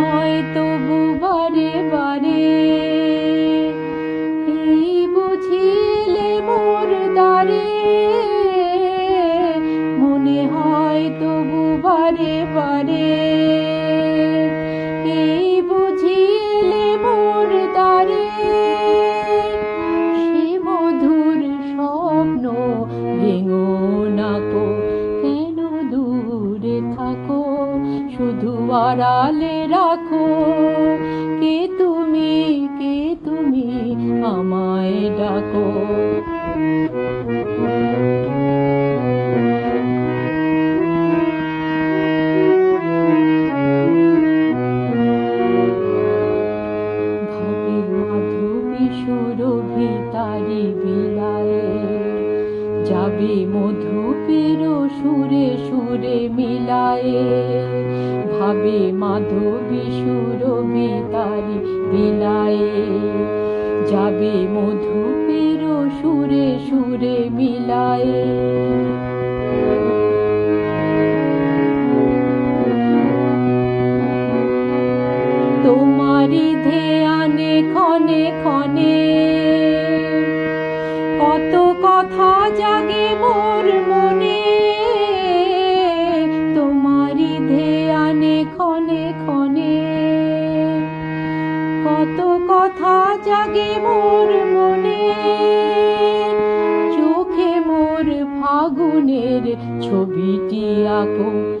হয় তবু বারে বারে। এই বুঝিলে মোর দ্বারে, মনে হয় তবু বারে বারে। এই বুঝিলে মোর দ্বারে স্বপ্ন ভেঙো নাকো শুধু আলে রাখো। কে তুমি কে তুমি আমায় ডাকো? যাবে মধু পেরো সুরে সুরে মিলায়ে। ভাবে মাধবী সুর তারি বিলায়ে যাবে মধু পেরো সুরে সুরে মিলায়ে। কত কথা জাগে মোর মনে। তোমারি ধ্যানে ক্ষণে ক্ষণে। কত কথা জাগে মোর মনে। চোখে মোর ফাগুনের ছবিটি আঁকো।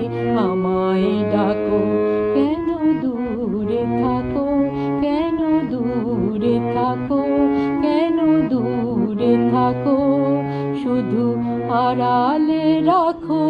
আড়ালে রাখো।